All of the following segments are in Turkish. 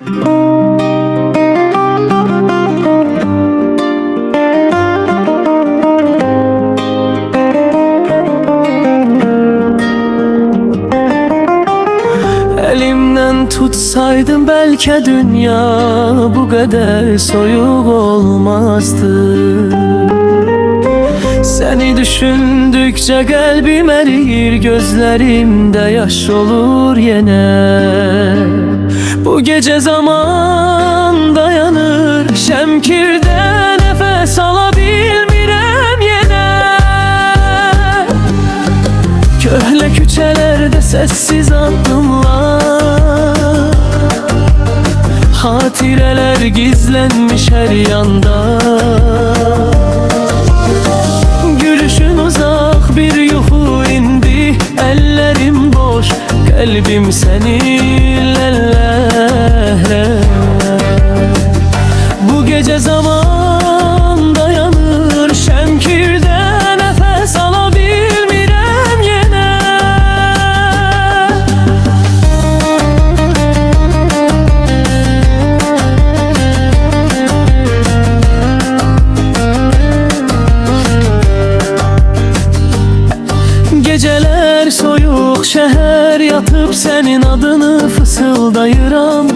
Elimden tutsaydım belki dünya bu kadar soyuk olmazdı. Seni düşündükçe kalbim erir Gözlerimde yaş olur yine Bu gece zaman dayanır Şemkirde nefes alabilmirem yine Köhle küçelerde sessiz adımlar Hatireler gizlenmiş her yanda. Gülüşün uzak bir yuhu indi Ellerim boş kalbim seninle Bu gece zaman dayanır Şemkirde nefes alabilmirem yine. Geceler soyuk şehir yatıp senin adını fısıldayıram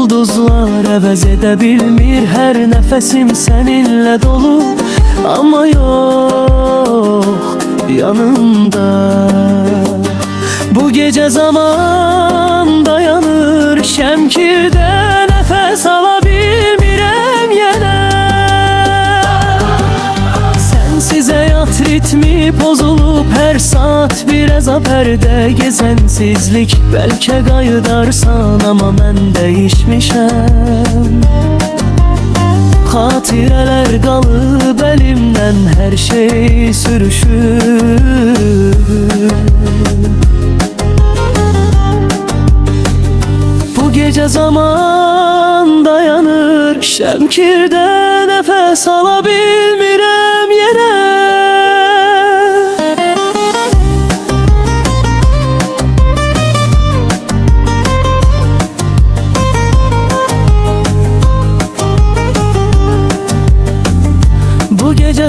Ulduzlar əvəz edə bilmir Hər nəfəsim səninlə dolu. Amma yox yanımda. Bu gece zaman dayanır Şəmkirdə nəfəs alabilmirəm yenə Sensiz hayat ritmi bozulup her saat bir perde gezensizlik. Belki qayıdarsan ama ben değişmişem Hatireler qalıb elimden her şey sürüşür. Bu gece zaman dayanır. Şemkirde nefes alabilmirem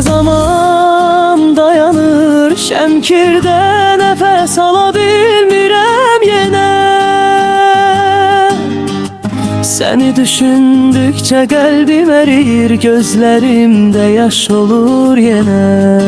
Zaman dayanır Şemkirde nefes alabilmirem yine. Seni düşündükçe kalbim erir Gözlerimde yaş olur yine